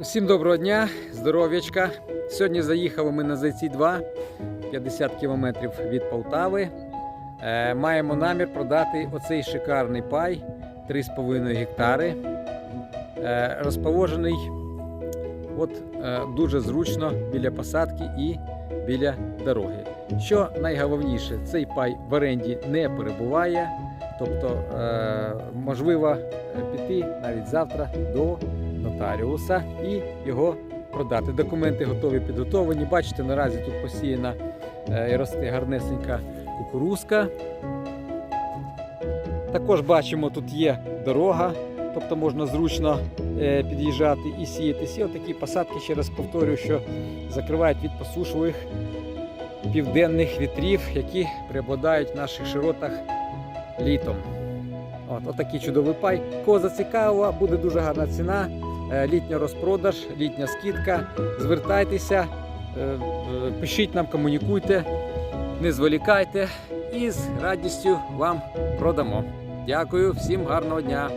Всім доброго дня, здоров'ячка. Сьогодні заїхали ми на Зайці 2, 50 кілометрів від Полтави. Е, маємо намір продати оцей шикарний пай 3,5 гектари. Е, розположений от, е, дуже зручно біля посадки і біля дороги. Що найголовніше, цей пай в оренді не перебуває, тобто можливо піти навіть завтра до нотаріуса і його продати. Документи готові підготовлені. Бачите, наразі тут посіяна е, і росте гарнесенька кукурузка. Також бачимо, тут є дорога, тобто можна зручно е, під'їжджати і сіятися. І отакі посадки, ще раз повторюю, що закривають від посушливих південних вітрів, які преобладають в наших широтах літом. От, отакий чудовий пай. Кого зацікавило, буде дуже гарна ціна. Е, літня розпродаж, літня скидка. Звертайтеся, е, пишіть нам, комунікуйте, не зволікайте і з радістю вам продамо. Дякую, всім гарного дня!